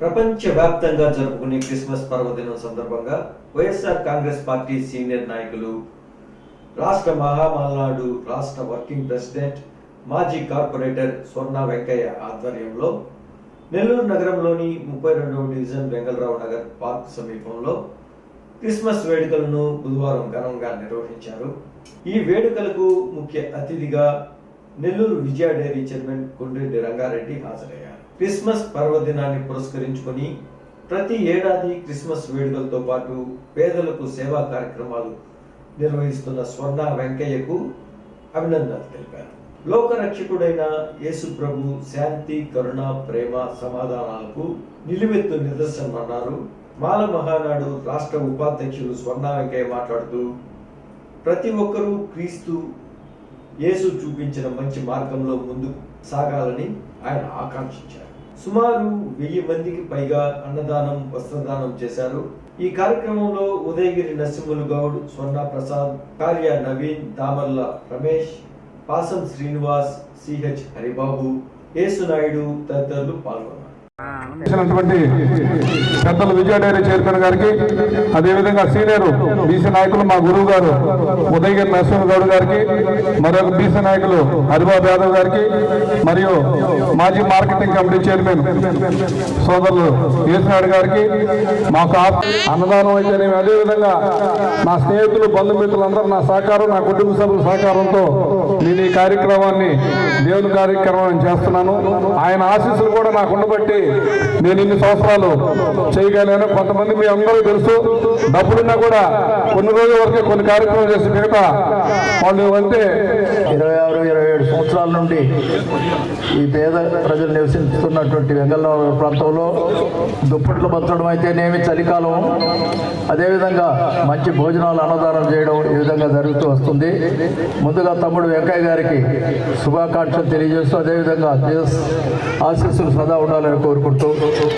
ప్రపంచవ్యాప్తంగా జరుపుకునే క్రిస్మస్ పర్వదినం సందర్భంగా వైఎస్ఆర్ కాంగ్రెస్ పార్టీ సీనియర్ నాయకులు రాష్ట్ర మహామల్నాడు రాష్ట్ర వర్కింగ్ ప్రెసిడెంట్ మాజీ కార్పొరేటర్ స్వర్ణ వెంకయ్య ఆధ్వర్యంలో నెల్లూరు నగరంలోని ముప్పై రెండవ డివిజన్ వెంగళరావు నగర్ పార్క్ సమీపంలో క్రిస్మస్ వేడుకలను బుధవారం ఘనంగా నిర్వహించారు. ఈ వేడుకలకు ముఖ్య అతిథిగా నెల్లూరు విజయ డైరీ చైర్మన్ కొండ్రెడ్డి రంగారెడ్డి హాజరయ్యారు. క్రిస్మస్ పర్వదినాన్ని పురస్కరించుకొని ప్రతి ఏడాది క్రిస్మస్ వేడుకలతో పాటు పేదలకు సేవా కార్యక్రమాలు నిర్వహిస్తున్న స్వర్ణ వెంకయ్యకు అభినందనలు తెలిపారు. లోకరక్షకుడైన యేసు ప్రభు శాంతి కరుణ ప్రేమ సమాధానాలకు నిలువెత్తు నిదర్శనం అన్నారు మాల మహానాడు రాష్ట్ర ఉపాధ్యక్షులు స్వర్ణ వెంకయ్య మాట్లాడుతూ ప్రతి ఒక్కరూ క్రీస్తు యేసు చూపించిన మంచి మార్గంలో ముందుకు సాగాలని ఆయన ఆకాంక్షించారు. సుమారు వెయ్యి మందికి పైగా అన్నదానం వస్త్రదానం చేశారు. ఈ కార్యక్రమంలో ఉదయగిరి నరసింహులు గౌడ్ స్వర్ణ ప్రసాద్ కార్య నవీన్ దామర్ల రమేష్ పాసం శ్రీనివాస్ సిహెచ్ హరిబాబు యేసునాయుడు తదితరులు పాల్గొన్నారు. పెద్దలు విజయ డైరీ చైర్మన్ గారికి అదేవిధంగా సీనియర్ బీసీ నాయకులు మా గురువు గారు ఉదయగిరి నరసింహ గౌడ్ గారికి మరొక బీసీ నాయకులు హరిబాబు యాదవ్ గారికి మరియు మాజీ మార్కెటింగ్ కమిటీ చైర్మన్ సోదరులు యేసునాయుడు గారికి మాకు అన్నదానం అయితేనేమి అదేవిధంగా నా స్నేహితులు బంధుమిత్రులందరూ నా సహకారం నా కుటుంబ సభ్యుల సహకారంతో నేను ఈ కార్యక్రమాన్ని దేవుని కార్యక్రమం చేస్తున్నాను. ఆయన ఆశీస్సులు కూడా నాకు ఉండబట్టి నేను ఇన్ని సంవత్సరాలు చేయగలను. కొంతమంది మీ అందరూ తెలుసు. డబ్బులున్నా కూడా కొన్ని రోజుల వరకే కొన్ని కార్యక్రమాలు చేసి మిగతా వాళ్ళు అంటే ఇరవై ఆరు ఇరవై సంవత్సరాల నుండి ఈ పేద ప్రజలు నివసిస్తున్నటువంటి వెంగళనగర ప్రాంతంలో దుప్పట్లు బతకడం అయితేనేమి చలికాలం. అదేవిధంగా మంచి భోజనాలు అన్నదానం చేయడం ఈ విధంగా జరుగుతూ వస్తుంది. ముందుగా తమ్ముడు వెంకయ్య గారికి శుభాకాంక్షలు తెలియజేస్తూ అదేవిధంగా ఆశీస్సులు సదా ఉండాలని కోరుకుంటూ